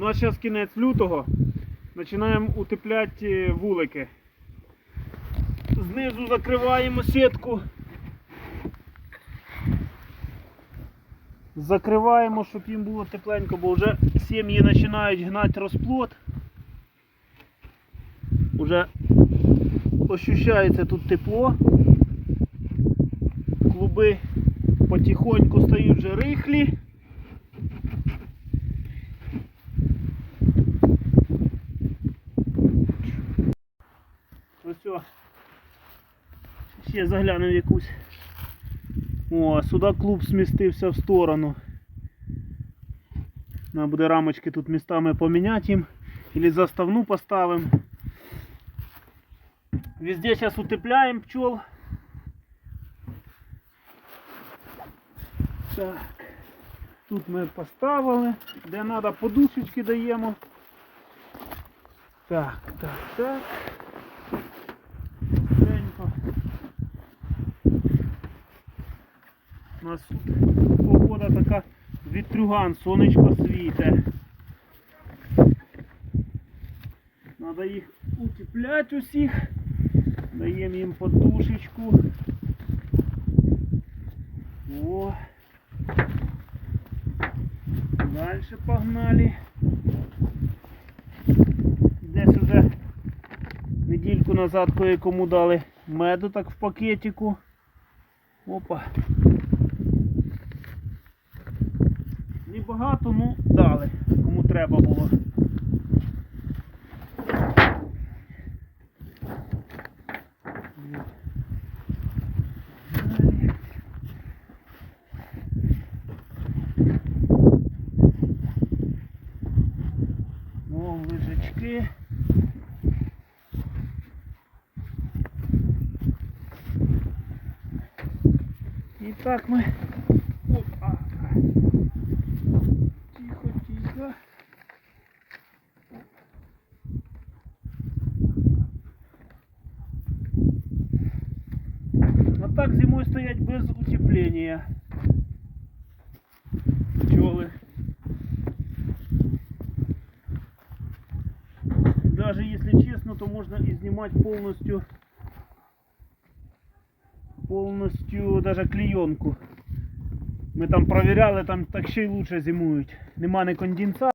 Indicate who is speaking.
Speaker 1: У нас зараз кінець лютого. Починаємо утепляти вулики. Знизу закриваємо сітку. Закриваємо, щоб їм було тепленько, бо вже сім'ї починають гнати розплод. Уже ощущається тут тепло. Клуби потихоньку стають вже рихлі. Ось о. Ще заглянемо якусь. О, сюди клуб смістився в сторону. Треба буде рамочки тут містами поміняти їм. Или заставну поставимо. Везде зараз утепляємо пчел. Так. Тут ми поставили. Де треба подушечки даємо. Так, так, так. У нас погода така вітрюган, сонечко світе. Надо їх утепляти усіх. Даємо їм подушечку. О. Дальше погнали. Десь уже недільку назад кое-кому дали меду так в пакетику. Опа. Небагато, ну дали, кому треба було. О, лежачки. І так ми. Так зимой стоять без утепления. Пчелы. Даже если честно, то можно изнимать полностью полностью даже клейонку. Ми там провіряли, там так ще й лучше зимують. Нема ні конденсата.